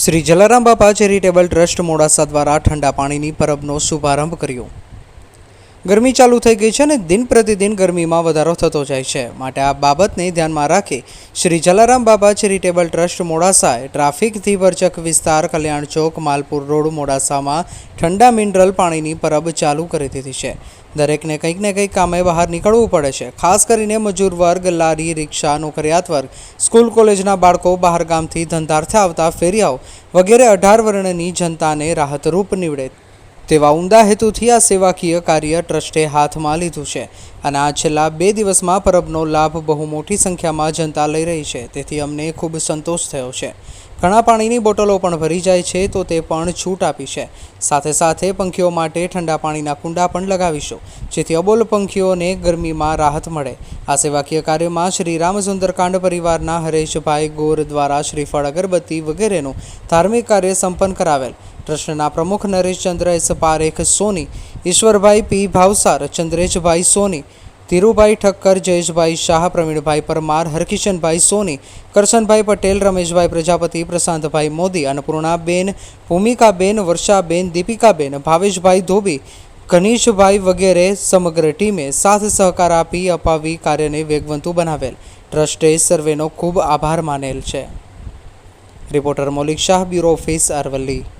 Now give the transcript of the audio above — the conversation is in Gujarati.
શ્રી જલારામ બાપા ચેરિટેબલ ટ્રસ્ટ મોડાસા દ્વારા ઠંડા પાણીની પરબનો શુભારંભ કર્યો. ગરમી ચાલુ થઈ ગઈ છે અને દિન પ્રતિદિન ગરમીમાં વધારો થતો જાય છે. માટે આ બાબતને ધ્યાનમાં રાખી શ્રી જલારામ બાબા ચેરિટેબલ ટ્રસ્ટ મોડાસાએ ટ્રાફિકથી ભરચક વિસ્તાર કલ્યાણ ચોક, માલપુર રોડ, મોડાસામાં ઠંડા મિનરલ પાણીની પરબ ચાલુ કરી દીધી છે. દરેકને કંઈક ને કંઈક કામે બહાર નીકળવું પડે છે. ખાસ કરીને મજૂર વર્ગ, લારી, રિક્ષા નોકરિયાત વર્ગ સ્કૂલ, કોલેજના બાળકો બહાર ગામથી ધંધાર્થે આવતા ફેરિયાઓ વગેરે અઢાર વર્ણની જનતાને રાહતરૂપ નીવડે. તેવા ઉમદા હેતુથી આ સેવાકીય કાર્ય ટ્રસ્ટે હાથમાં લીધું છે. અને આ છેલ્લા બે દિવસમાં પરબનો લાભ બહુ મોટી સંખ્યામાં જનતા લઈ રહી છે. તેથી અમને ખૂબ સંતોષ થયો છે. ઘણા પાણીની બોટલો પણ ભરી જાય છે તો તે પણ છૂટ આપી છે. સાથે સાથે પંખીઓ માટે ઠંડા પાણીના કુંડા પણ લગાવીશું, જેથી અબોલ પંખીઓને ગરમીમાં રાહત મળે. આ સેવાકીય કાર્યમાં શ્રી રામસુંદરકાંડ પરિવારના હરેશભાઈ ગોર દ્વારા શ્રીફળ અગરબત્તી વગેરેનું ધાર્મિક કાર્ય સંપન્ન કરાવેલ. ટ્રસ્ટના પ્રમુખ નરેશચંદ્ર એસ પારેખ સોની, ઈશ્વરભાઈ પી ભાવસાર, ચંદ્રેશભાઈ સોની, ધીરુભાઈ ઠક્કર, જયેશભાઈ શાહ, પ્રવીણભાઈ પરમાર, હરકિશનભાઈ સોની, કરશનભાઈ પટેલ, રમેશભાઈ પ્રજાપતિ, પ્રશાંતભાઈ મોદી, અન્નપૂર્ણાબેન, ભૂમિકાબેન, વર્ષાબેન, દીપિકાબેન, ભાવેશભાઈ ધોબી, ઘનીશભાઈ વગેરે સમગ્ર ટીમે સાથ સહકાર આપી અપાવી કાર્યને વેગવંતુ બનાવેલ. ટ્રસ્ટે સર્વેનો ખૂબ આભાર માનેલ છે. Reporter Maulik Shah, bureau office Aravalli.